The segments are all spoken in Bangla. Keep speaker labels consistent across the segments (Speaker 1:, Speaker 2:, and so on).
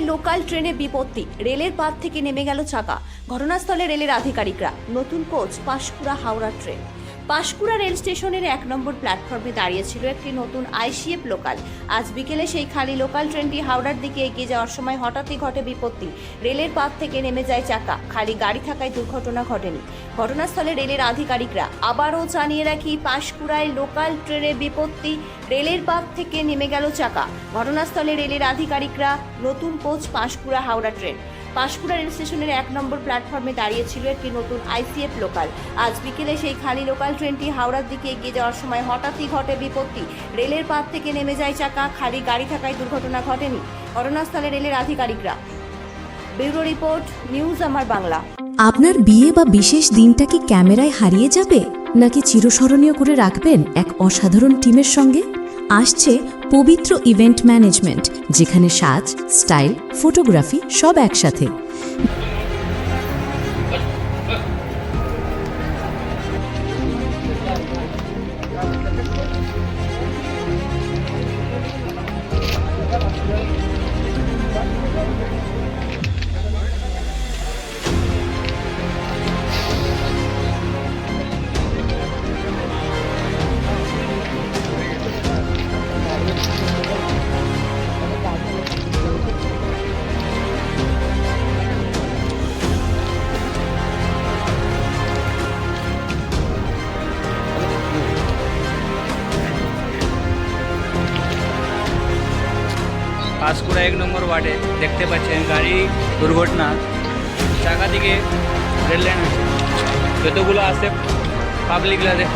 Speaker 1: লোকাল ট্রেনে বিপত্তি। রেলের পাত থেকে নেমে গেল চাকা। ঘটনাস্থলে রেলের আধিকারিকরা। নতুন coach, Panskura Howrah train. Panskura rail স্টেশনের এক নম্বর প্ল্যাটফর্মে দাঁড়িয়েছিল একটি নতুন আইসিএফ লোকাল। আজ বিকেলে সেই খালি লোকাল ট্রেনটি হাওড়ার দিকে এগিয়ে যাওয়ার সময় হঠাৎই ঘটে বিপত্তি। রেলের পাত থেকে নেমে যায় চাকা, খালি গাড়ি থাকায় দুর্ঘটনা ঘটেনি। ঘটনাস্থলে রেলের আধিকারিকরা আবারও জানিয়ে রাখি পাঁশকুড়ায় লোকাল ট্রেনে বিপত্তি, রেলের পাত থেকে নেমে গেল চাকা। ঘটনাস্থলে রেলের আধিকারিকরা নতুন coach Panskura Howrah train. Panskura rail স্টেশনের এক নম্বর প্ল্যাটফর্মে দাঁড়িয়েছিল একটি নতুন আইসিএফ লোকাল। আজ বিকেলে সেই খালি লোকাল ট্রেনটি হাওড়ার দিকে এগিয়ে যাওয়ার সময় হঠাৎই ঘটে বিপত্তি। রেলের পাত থেকে নেমে যায় চাকা, খালি গাড়ি থাকায় দুর্ঘটনা ঘটেনি। ঘটনাস্থলে রেলের আধিকারিকরা। ব্যুরো রিপোর্ট, নিউজ আমার বাংলা।
Speaker 2: আপনার বিয়ে বা বিশেষ দিনটা কি ক্যামেরায় হারিয়ে যাবে? নাকি চিরস্মরণীয় করে রাখবেন এক অসাধারণ টিমের সঙ্গে? আসছে পবিত্র ইভেন্ট ম্যানেজমেন্ট যেখানে সাজ স্টাইল ফটোগ্রাফি সব একসাথে।
Speaker 3: পাঁশকুড়া এক নম্বর ওয়ার্ডে দেখতে পাচ্ছেন গাড়ি দুর্ঘটনা চাকা দিকে রেল লাইন আছে যতগুলো আছে পাবলিকরা দেখ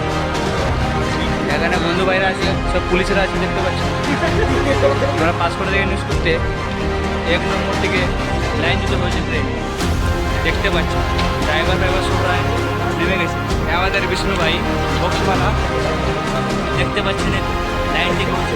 Speaker 3: এখানে বন্ধু বাইরে আছে সব পুলিশরা আছে দেখতে পাচ্ছেন আমরা পাঁশকুড়া থেকে নিউজ করতে এক নম্বর থেকে লাইন দিতে হয়েছে ট্রেন দেখতে পাচ্ছি ড্রাইভার ড্রাইভার সবাই নেমে গেছে এ আমাদের বিষ্ণু ভাই বক্সওয়ালা দেখতে পাচ্ছেন লাইন থেকে হচ্ছে